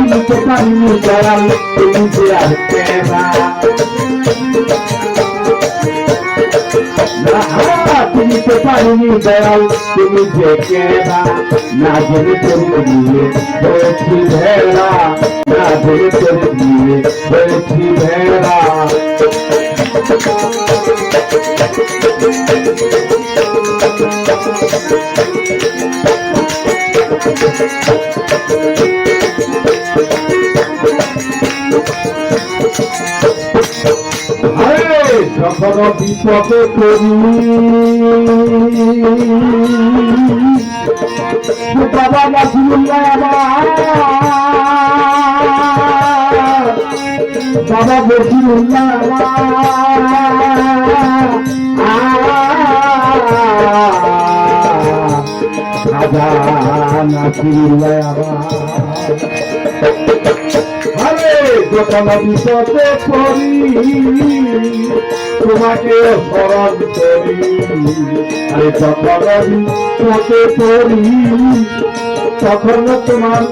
চিনতে পারিনি দয়াল তুমি যে আর কেনা চিনতে পারিনি দয়াল তুমি যে কেনা না জেনে চলে গিয়ে হয়েছি ভেড়া না জেনে চলে গিয়ে হয়েছি ভেড়া আরে যখন বিপদে পড়ি। বাবা নাসিরুল্লাহ আমার বাবা বসিরুল্লাহ আমার খাজা নাসিরুল্লাহ আরে যখন বিপদে পড়ি। তোমাকে স্মরণ করি। আরে যখন বিপদে পড়ি, তখন তোমার,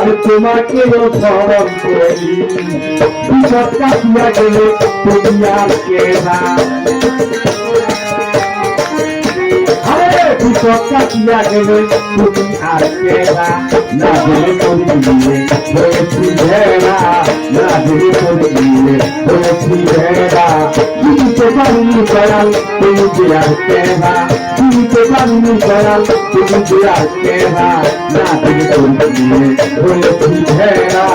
আরে তোমাকেও স্মরণ করি। বিপদ কাটিয়া গেলে তুমি আর কে না? বিপদ কাটিয়া গেলে তুমি আর কেনা না গেলে করি দিয়ে হয়েছি ভেড়া না গেলে করি দিয়ে হয়েছি ভেড়া চিনতে পারিনি দয়াল তুমি যে আর কেনা চিনতে পারিনি দয়াল তুমি যে আর কেনা না গেলে করি দিয়ে হয়েছি ভেড়া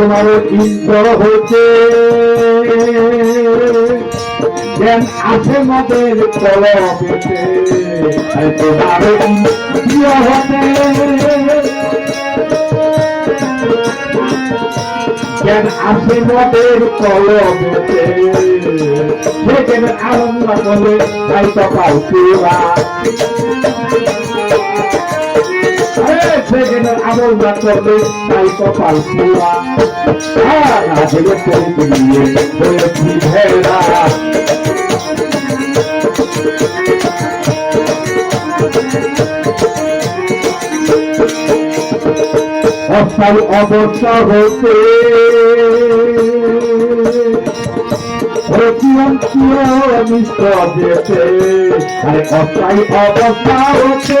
তোমার ইন্দ্র হতে জ্ঞান আছে মদের কলবেতে জ্ঞান আছে মদের কলবেতে আনন্দ করে তাই তো কপাল পুরা সেখানে আমল না করলে তাই কপাল পুরা আজকে করে নিয়ে হয়েছি ভেড়া অস্থায়ী অবস্থা হতে আরে অস্থায়ী অবস্থা হতে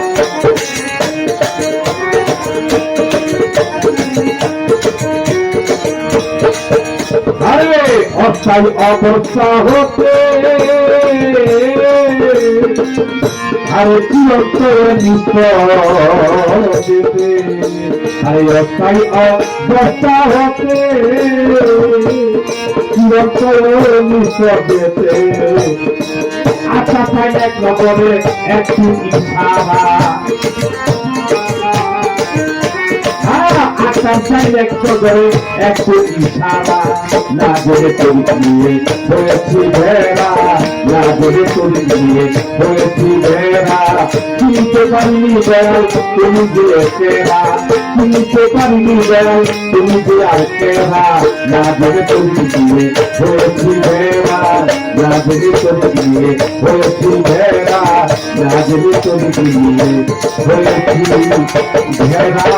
অস্থায়ী অবস্থা হতে আরে চিরন্তর নিতে আরে অস্থায়ী অবস্থা হতে চিরন্তর নিতে আচ্ছা তাই এক নগরে একটু ইশারা। আকাশায় একশো করে একটু ইশারা। জেনে করি নিয়ে হয়েছি না জেনে করি নিয়ে হয়েছি ভেড়া চিনতে পারিনি দয়াল তুমি যে সেরা। চিনতে পারিনি দয়াল তুমি যে আর সেরা। জেনে করি নিয়ে হয়েছি না জেনে করি নিয়ে হয়েছি না জেনে করি নিয়ে হয়েছি ভেড়া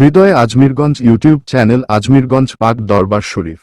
হৃদয় আজমিরগঞ্জ ইউটিউব চ্যানেল আজমিরগঞ্জ পাক দরবার শরীফ।